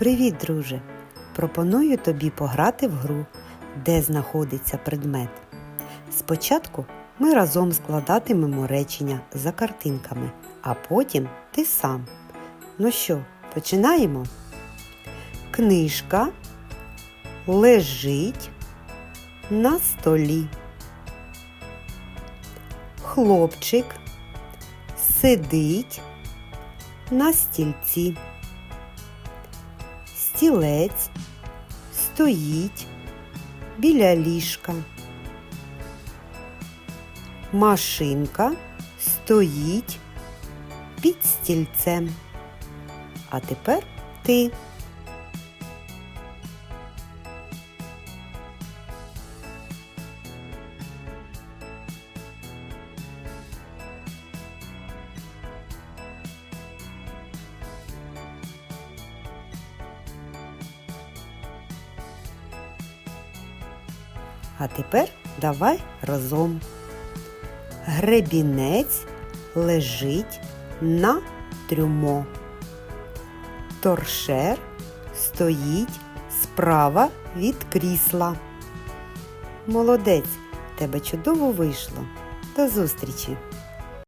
Привіт, друже! Пропоную тобі пограти в гру, де знаходиться предмет. Спочатку ми разом складатимемо речення за картинками, а потім ти сам. Ну що, починаємо? Книжка лежить на столі. Хлопчик сидить на стільці. Стілець стоїть біля ліжка. Машинка стоїть під стільцем. А тепер ти. А тепер давай разом. Гребінець лежить на трюмо. Торшер стоїть справа від крісла. Молодець, тебе чудово вийшло. До зустрічі!